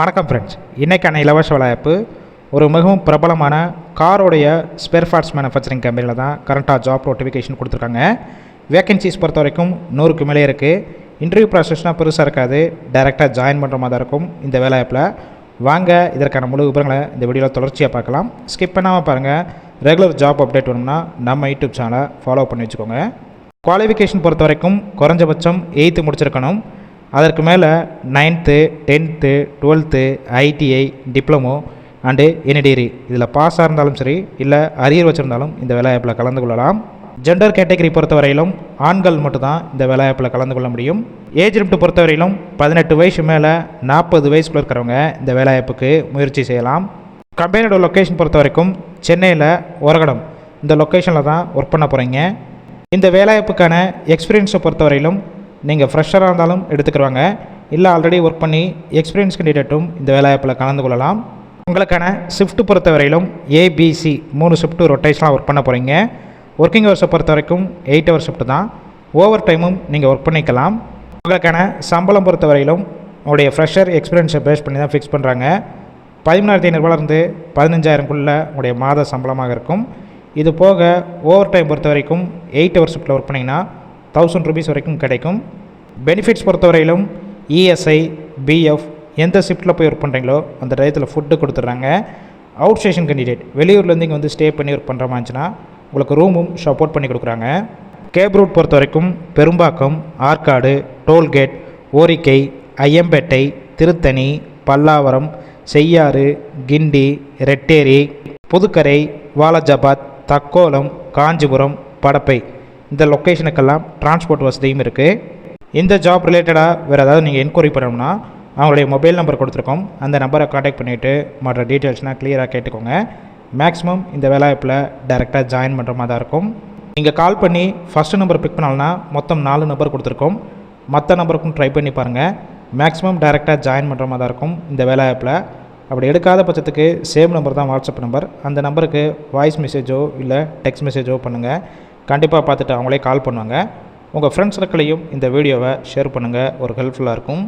வணக்கம் ஃப்ரெண்ட்ஸ் இன்றைக்கான இலவச வலையப்பு ஒரு மிகவும் பிரபலமான காரோடைய ஸ்பேர் பார்ட்ஸ் மேனுஃபேக்சரிங் கம்பெனியில் தான் கரண்ட்டாக ஜாப் நோட்டிஃபிகேஷன் கொடுத்துருக்காங்க. வேகன்சிஸ் பொறுத்த வரைக்கும் நூறுக்கு மேலே இருக்குது இன்டர்வியூ ப்ராசஸ்னால் பெருசாக இருக்காது. டைரெக்டாக ஜாயின் பண்ணுற மாதிரி தான் இருக்கும் இந்த வேலையப்பில் வாங்க இதற்கான முழு விவரங்களை இந்த வீடியோவில் தொடர்ச்சியாக பார்க்கலாம். ஸ்கிப் பண்ணாமல் பாருங்கள் ரெகுலர் ஜாப் அப்டேட் வேணும்னா நம்ம யூடியூப் சேனலை ஃபாலோ பண்ணி வச்சுக்கோங்க. குவாலிஃபிகேஷன் பொறுத்த வரைக்கும் குறைஞ்சபட்சம் எயித்து முடிச்சிருக்கணும். அதற்கு மேலே ninth tenth twelfth ITI diploma and any இதில் பாஸாக இருந்தாலும் சரி இல்லை அரியர் வச்சுருந்தாலும் இந்த வேலைவாய்ப்பில் கலந்து கொள்ளலாம். ஜெண்டர் கேட்டகரி பொறுத்தவரையிலும் ஆண்கள் மட்டும்தான் இந்த வேலைவாய்ப்பில் கலந்து கொள்ள முடியும். ஏஜ் லிமிட் பொறுத்தவரையிலும் பதினெட்டு வயசு மேலே நாற்பது வயசுக்குள்ள இருக்கிறவங்க இந்த வேலைவாய்ப்புக்கு முயற்சி செய்யலாம். கம்பெனியோட லொக்கேஷன் பொறுத்த வரைக்கும் சென்னையில் ஒரகடம். இந்த லொக்கேஷனில் தான் ஒர்க் பண்ண போகிறீங்க இந்த வேலைவாய்ப்புக்கான எக்ஸ்பீரியன்ஸை பொறுத்தவரையிலும் நீங்கள் ஃப்ரெஷராக இருந்தாலும் எடுத்துக்கிடுவாங்க இல்லை ஆல்ரெடி ஒர்க் பண்ணி எக்ஸ்பீரியன்ஸ் கேண்டிடேட்டும் இந்த வேலைவாய்ப்பில் கலந்து கொள்ளலாம். உங்களுக்கான ஷிஃப்ட்டு பொறுத்தவரையிலும் ஏபிசி மூணு ஷிஃப்ட்டு ரொட்டேஷனாக ஒர்க் பண்ண போகிறீங்க ஒர்க்கிங் ஹவர்ஸை பொறுத்த வரைக்கும் எயிட் ஹவர் ஷிஃப்ட் தான். ஓவர் டைமும் நீங்கள் ஒர்க் பண்ணிக்கலாம். உங்களுக்கான சம்பளம் பொறுத்தவரையிலும் உங்களுடைய ஃப்ரெஷர் எக்ஸ்பீரியன்ஸை பேஸ் பண்ணி தான் ஃபிக்ஸ் பண்ணுறாங்க பதிமூணாயிரத்தி ஐநூறுபாலேருந்து பதினஞ்சாயிரம்குள்ளே உங்களுடைய மாத சம்பளமாக இருக்கும். இது போக ஓவர் டைம் பொறுத்த வரைக்கும் எயிட் ஹவர் ஷிஃப்ட்டில் ஒர்க் பண்ணிங்கன்னா தௌசண்ட் ருபீஸ் வரைக்கும் கிடைக்கும். பெனிஃபிட்ஸ் பொறுத்தவரையிலும் இஎஸ்ஐ பிஎஃப் எந்த ஷிஃப்ட்டில் போய் ஒர்க் பண்ணுறீங்களோ அந்த டயத்தில் ஃபுட்டு கொடுத்துட்றாங்க. அவுட் ஸ்டேஷன் கேண்டிடேட் வெளியூர்லேருந்து இங்கே வந்து ஸ்டே பண்ணி ஒர்க் பண்ணுற மாதிரிச்சுன்னா உங்களுக்கு ரூமும் சப்போர்ட் பண்ணி கொடுக்குறாங்க. கேப் ரூட் பொறுத்த வரைக்கும் பெரும்பாக்கம் ஆற்காடு டோல்கேட் ஓரிக்கை ஐயம்பேட்டை திருத்தணி பல்லாவரம் செய்யாறு கிண்டி ரெட்டேரி புதுக்கரை வாலாஜாபாத் தக்கோலம் காஞ்சிபுரம் படப்பை. இந்த லொக்கேஷனுக்கெல்லாம் டிரான்ஸ்போர்ட் வசதியும் இருக்குது இந்த ஜாப் ரிலேட்டடாக வேறு ஏதாவது நீங்கள் என்கொயரி பண்ணணும்னா அவங்களுடைய மொபைல் நம்பர் கொடுத்துருக்கோம். அந்த நம்பரை காண்டாக்ட் பண்ணிவிட்டு மற்ற டீட்டெயில்ஸ்னால் கிளியராக கேட்டுக்கோங்க. மேக்ஸிமம் இந்த வேலைவாய்ப்பில் டைரெக்டாக ஜாயின் பண்ணுற மாதிரி தான் இருக்கும். நீங்கள் கால் பண்ணி ஃபஸ்ட்டு நம்பர் பிக் பண்ணாலனா மொத்தம் நாலு நம்பர் கொடுத்துருக்கோம். மற்ற நம்பருக்கும் ட்ரை பண்ணி பாருங்கள் மேக்ஸிமம் டைரெக்டாக ஜாயின் பண்ணுற மாதிரி தான் இருக்கும் இந்த வேலைவாய்ப்பில். அப்படி எடுக்காத பட்சத்துக்கு சேம் நம்பர் தான் வாட்ஸ்அப் நம்பர் அந்த நம்பருக்கு வாய்ஸ் மெசேஜோ இல்லை டெக்ஸ்ட் மெசேஜோ பண்ணுங்கள் கண்டிப்பாக பார்த்துட்டு அவங்களே கால் பண்ணுவாங்க. உங்கள் ஃப்ரெண்ட்ஸ் சர்க்கிளையும் இந்த வீடியோவை ஷேர் பண்ணுங்கள் ஒரு ஹெல்ப்ஃபுல்லாக இருக்கும்.